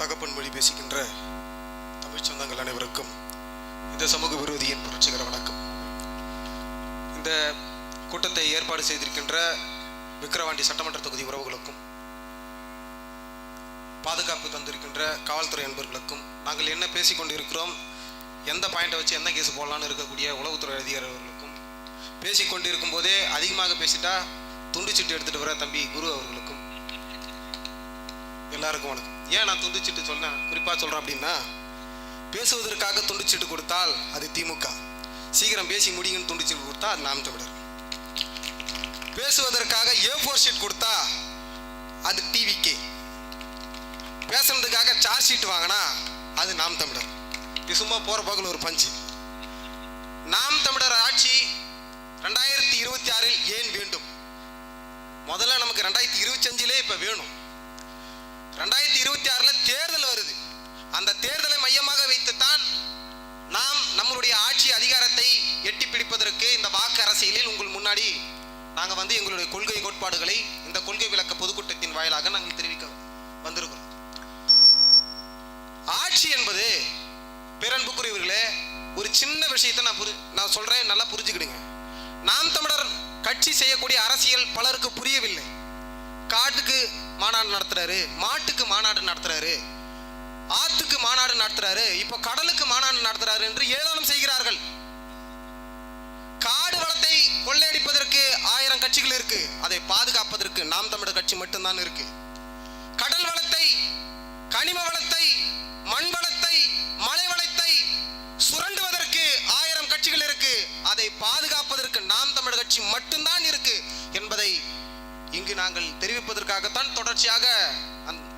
தகப்பன் மொழி பேசுகின்ற தமிழ் சொந்தங்கள் அனைவருக்கும் இந்த சமூக விரோதியின் புரட்சிகர வணக்கம். இந்த கூட்டத்தை ஏற்பாடு செய்திருக்கின்ற விக்கிரவாண்டி சட்டமன்ற தொகுதி உறவுகளுக்கும் பாதுகாப்பு தந்திருக்கின்ற காவல்துறை அன்பர்களுக்கும் நாங்கள் என்ன பேசிக்கொண்டிருக்கிறோம் எந்த பாயிண்டை வச்சு என்ன கேஸ் போடலான்னு இருக்கக்கூடிய உளவுத்துறை அதிகாரிகளுக்கும் பேசிக்கொண்டிருக்கும் போதே அதிகமாக பேசிட்டா துண்டு சீட்டு எடுத்துட்டு வர தம்பி குரு அவர்களுக்கும் எல்லாருக்கும் வணக்கம். ஏன் நான் துண்டிச்சிட்டு சொன்னேன்? குறிப்பாக சொல்கிறேன் அப்படின்னா பேசுவதற்காக துண்டிச்சிட்டு கொடுத்தால் அது திமுக. சீக்கிரம் பேசி முடியுங்கன்னு துண்டிச்சிட்டு கொடுத்தா அது நாம் தமிழர். பேசுவதற்காக ஏ ஃபோர் ஷீட் கொடுத்தா அது டிவிகே பேசுனதுக்காக சார்ஜ் ஷீட் வாங்கினா அது நாம் தமிழர். இது சும்மா போகிற போக்கில் ஒரு பஞ்சு. நாம் தமிழர் ஆட்சி ரெண்டாயிரத்தி இருபத்தி ஆறில் ஏன் வேண்டும்? முதல்ல நமக்கு ரெண்டாயிரத்தி இருபத்தஞ்சிலே இப்போ வேணும். ரெண்டாயிரத்தி இருபத்தி ஆறில் தேர்தல் வருது. அந்த தேர்தலை மையமாக வைத்துத்தான் நாம் நம்மளுடைய ஆட்சி அதிகாரத்தை எட்டி பிடிப்பதற்கு இந்த வாக்கு அரசியலில் உங்கள் முன்னாடி நாங்கள் வந்து எங்களுடைய கொள்கை கோட்பாடுகளை இந்த கொள்கை விளக்க பொதுக்கூட்டத்தின் வாயிலாக நாங்கள் தெரிவிக்க வந்திருக்கிறோம். ஆட்சி என்பது பேரன்புக்குரியவர்களே ஒரு சின்ன விஷயத்தை நான் புரி நான் சொல்றேன் நல்லா புரிஞ்சுக்கிடுங்க. நாம் தமிழர் கட்சி செய்யக்கூடிய அரசியல் பலருக்கு புரியவில்லை. காட்டுக்கு மாநாடு நடத்துறாரு மாட்டுக்கு மாநாடு நடத்துறாரு ஆத்துக்கு மாநாடு நடத்துறாரு இப்போ கடலுக்கு மாநாடு நடத்துறாரு என்று ஏளனம் செய்கிறார்கள். காடு வளத்தை கொள்ளையடிப்பதற்கு ஆயிரம் கட்சிகள் இருக்கு அதை பாதுகாப்பதற்கு நாம் தமிழர் கட்சி மட்டும்தான் இருக்கு. கடல் வளத்தை கனிம வளத்தை மண் வளத்தை மலை வளத்தை சுரண்டுவதற்கு ஆயிரம் கட்சிகள் இருக்கு அதை பாதுகாப்பதற்கு நாம் தமிழர் கட்சி மட்டும்தான் இருக்கு என்பதை இங்கு நாங்கள் தெரிவிப்பதற்காகத்தான் தொடர்ச்சியாக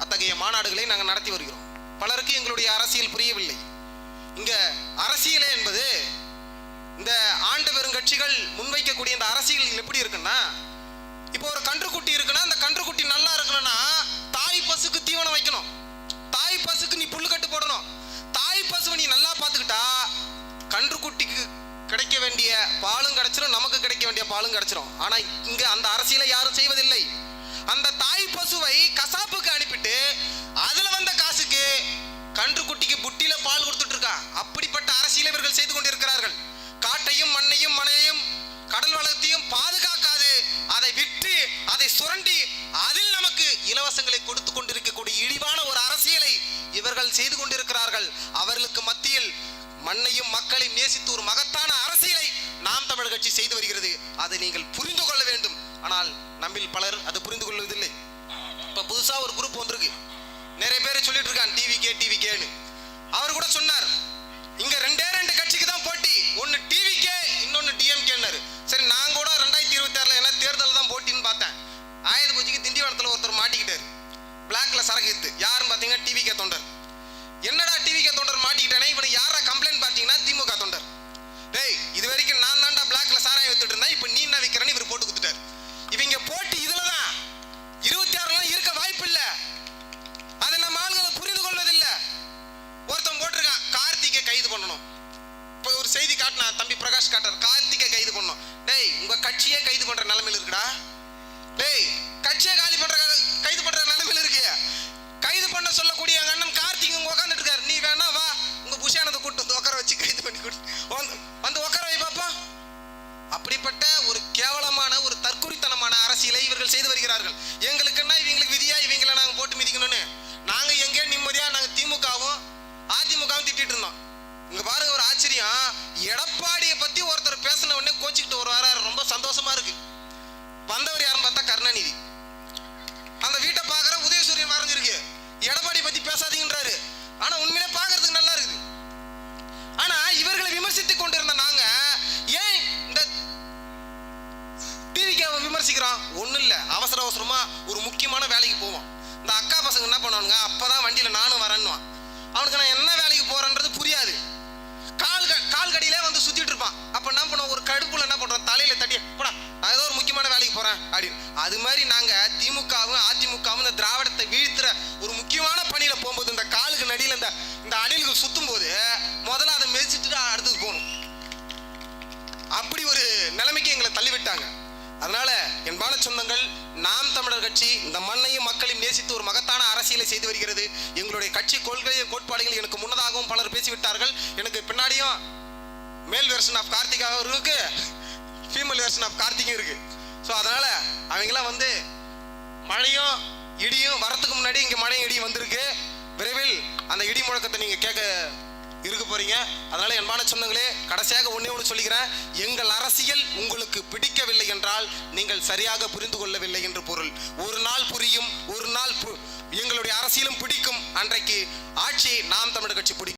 அத்தகைய மாநாடுகளை நாங்கள் நடத்தி வருகிறோம். பலருக்கு எங்களுடைய அரசியல் புரியவில்லை. இங்க அரசியலே என்பது இந்த ஆண்டு பெருங்கட்சிகள் முன்வைக்கக்கூடிய இந்த அரசியல் எப்படி இருக்குன்னா இப்போ ஒரு கன்றுக்குட்டி இருக்குன்னா அந்த கன்றுக்குட்டி நல்லா இருக்கணும்னா தாய் பசுக்கு தீவனம் வைக்கணும். தாய் பசுக்கு நீ புல்லுக்கட்டு போடணும். தாய் பசுவை நீ நல்லா பார்த்துக்கிட்டா கன்றுக்குட்டிக்கு கிடைக்க வேண்டிய பாலும் கிடைச்சிடும் நமக்கு கிடைக்க வேண்டிய பாலும் கிடைச்சிடும் ஆனா இங்க அந்த அரசியலை யாரும் செய்வதில்லை. அந்த தாய் பசுவை கசாப்புக்கு அனுப்பிட்டு அதுல வந்த காசுக்கு கன்று குட்டிக்கு புட்டியில பால் கொடுத்துட்டு இருக்கா. அப்படிப்பட்ட அரசியலை இவர்கள் செய்து கொண்டிருக்கிறார்கள். காட்டையும் மண்ணையும் மனையையும் கடல் வளத்தையும் பாதுகாக்காது. அதை விற்று அதை சுரண்டி அதில் நமக்கு இலவசங்களை கொடுத்து கொண்டிருக்கக்கூடிய இழிவான ஒரு அரசியலை இவர்கள் செய்து கொண்டிருக்கிறார்கள். அவர்களுக்கு மத்தியில் மண்ணையும் மக்களையும் நேசித்து ஒரு மகத்தான அரசியலை நாம் தமிழ் கட்சி செய்து வருகிறது. அதை நீங்கள் புரிந்து கொள்ள வேண்டும். ஆனால் நம்மில் பலர் அதை புரிந்து கொள்வதில்லை. இப்ப புதுசா ஒரு குரூப் வந்திருக்கு. நிறைய பேர் சொல்லிட்டு இருக்கான் டிவி கே டிவி கேன்னு அவர் கூட சொன்னார் இங்க ரெண்டே ரெண்டு கட்சிக்கு தான் போட்டி. ஒன்னு டிவி கே இன்னொன்னு டிஎம்கேன்னாரு சரி நான் கூட ரெண்டாயிரத்தி இருபத்தி ஆறுல என்ன தேர்தல் தான் போட்டின்னு பார்த்தேன். ஆயுத பூஜைக்கு திண்டிவனத்தில் ஒருத்தர் மாட்டிக்கிட்டாரு. பிளாக்ல சரக்கு இத்து யாருன்னு இவர்கள் எங்களுக்குன்னா இவங்களுக்கு விதியா இவங்கள நாங்க போட்டு மிதிக்கணும்னு? நாங்க எங்கே நிம்மதியா நாங்க திமுகவும் அதிமுகவும் திட்டிட்டு இருந்தோம். இங்க பாருங்க ஒரு ஆச்சரியம். எடப்பாடியை பத்தி ஒருத்தர் பேசின உடனே கோச்சிக்கிட்டு ஒரு டிவிக்கு ஒன்றும் இல்லை. அவசர அவசரமாக ஒரு முக்கியமான வேலைக்கு போவான். இந்த அக்கா பசங்க என்ன பண்ணுவானுங்க? அப்போ தான் வண்டியில் நானும் வரேன்னுவான். அவனுக்கு நான் என்ன வேலைக்கு போகிறேன்றது புரியாது. கால் கால் கடியிலே வந்து சுற்றிட்டு இருப்பான். அப்போ என்ன பண்ணுவோம்? ஒரு கடுப்பில் என்ன பண்ணுறோம் தலையில் தட்டி போடா நான் ஏதோ ஒரு முக்கியமான வேலைக்கு போகிறேன் அப்படின்னு. அது மாதிரி நாங்கள் திமுகவும் அதிமுகவும் இந்த திராவிடத்தை வீழ்த்துற ஒரு முக்கியமான பணியில் போகும்போது இந்த காலுக்கு நடியில் இந்த இந்த அணில்கள் சுற்றும் போது முதல்ல அதை மெதிச்சுட்டு அடுத்தது போகணும். அப்படி ஒரு நிலைமைக்கு எங்களை தள்ளிவிட்டாங்க அதனால என்பான சொந்தங்கள் நாம் தமிழர் கட்சி இந்த மண்ணையும் மக்களையும் நேசித்து ஒரு மகத்தான அரசியலை செய்து வருகிறது. எங்களுடைய கட்சி கொள்கை கோட்பாடுகள் எனக்கு முன்னதாகவும் பலர் பேசிவிட்டார்கள். எனக்கு பின்னாடியும் மேல் வெர்ஷன் ஆஃப் கார்த்திகா இருக்கு. ஃபீமேல் வெர்ஷன் ஆஃப் கார்த்திகும் இருக்கு. ஸோ அதனால அவங்களாம் வந்து மழையும் இடியும் வரத்துக்கு முன்னாடி இங்கே மழையும் இடியும் வந்திருக்கு. விரைவில் அந்த இடி முழக்கத்தை நீங்கள் கேட்க இருக்க போறீங்க. அதனால என்பான சொந்தங்களே கடைசியாக ஒன்றே ஒன்று சொல்லிக்கிறேன். எங்கள் அரசியல் உங்களுக்கு பிடிக்கவில்லை என்றால் நீங்கள் சரியாக புரிந்து கொள்ளவில்லை என்று பொருள். ஒரு நாள் புரியும் ஒரு நாள் எங்களுடைய அரசியலும் பிடிக்கும். அன்றைக்கு ஆட்சி நாம் தமிழர் கட்சி பிடிக்கும்.